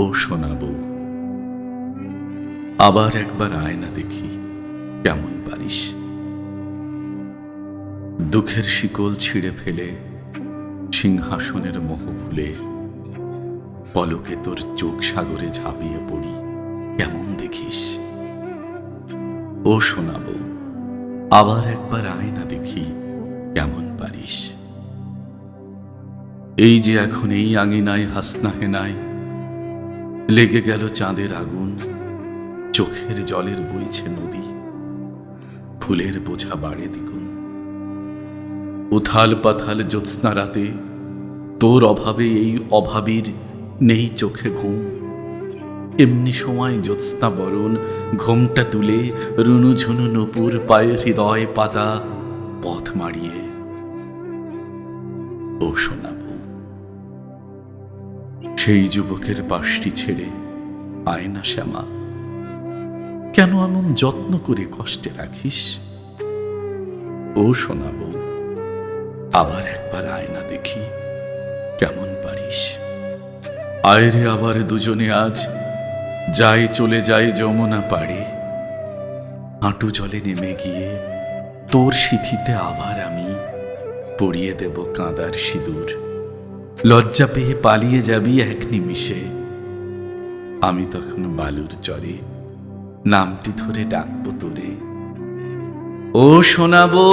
ও শোনাবো। আবার একবার আয়না দেখি, কেমন পারিস দুঃখের শিকল ছিঁড়ে ফেলে, সিংহাসনের মোহ ভুলে, পলকে তোর চোখ সাগরে ঝাঁপিয়ে পড়ি, কেমন দেখিস। ও শোনাবো, আবার একবার আয়না দেখি, কেমন পারিস এই যে এখন এই আঙিনায় হাসনা হেনায় লেগে গেল চাঁদের আগুন, চোখের জলের বইছে নদী, ফুলের বোঝা বাড়ে দ্বিগুণ। উথাল পাথাল জ্যোৎস্না রাতে তোর অভাবে এই অভাবীর নেই চোখে ঘুম। এমনি সময় জ্যোৎস্না বরণ, ঘোমটা তুলে রুনু ঝুনু নপুর পায়ে হৃদয় পাতা পথ মাড়িয়ে ও শোনাবো সেই যুবকের পাশটি ছেড়ে আয়না শ্যামা, কেন এমন যত্ন করে কষ্টে রাখিস? ও শোনাবো, আবার একবার আয়না দেখি কেমন পারিস। আয়রে আবার দুজনে আজ, যাই চলে যাই যমুনা পাড়ে। হাঁটু জলে নেমে গিয়ে তোর সিথিতে আবার আমি পড়িয়ে দেব কাঁদার সিঁদুর। লজ্জা পেয়ে পালিয়ে যাবি এক নিমিষে। আমি তখন বালুর চরে নামটি ধরে ডাকবো তোরে। ও শোনাবো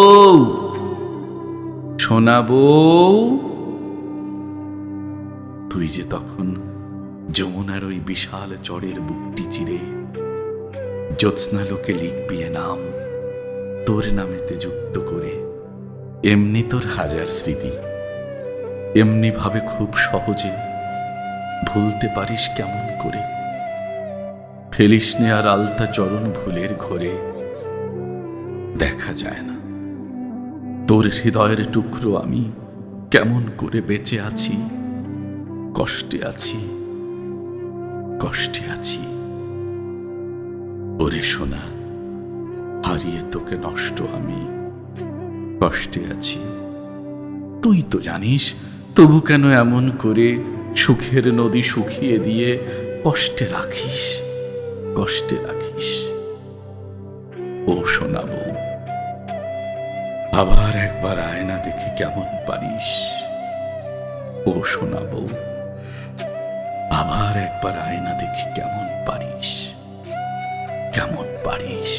শোনাবো তুই যে তখন যমুনার ওই বিশাল চরের বুকটি চিরে, জ্যোৎস্না লোকে লিখবি নাম, তোর নামেতে যুক্ত করে, এমনি তোর হাজার স্মৃতি। এমনি ভাবে খুব সহজে ভুলতে পারিস কেমন করে? ফেলিস নে আর আলতা চরণ ভুলের ঘরে। দেখা যায় না। তোর হৃদয়ের টুকরো আমি কেমন করে বেঁচে আছি? কষ্টে আছি। কষ্টে আছি। ওরে সোনা, হারিয়ে তোকে নষ্ট আমি। কষ্টে আছি। তুই তো জানিস তবু কেন এমন করে সুখের নদী শুকিয়ে দিয়ে কষ্টে রাখিস কষ্টে রাখিস? ও শোনাবো আবার একবার আয়না দেখে কেমন পারিস? ও শোনাবো আবার একবার আয়না দেখি কেমন পারিস? কেমন পারিস?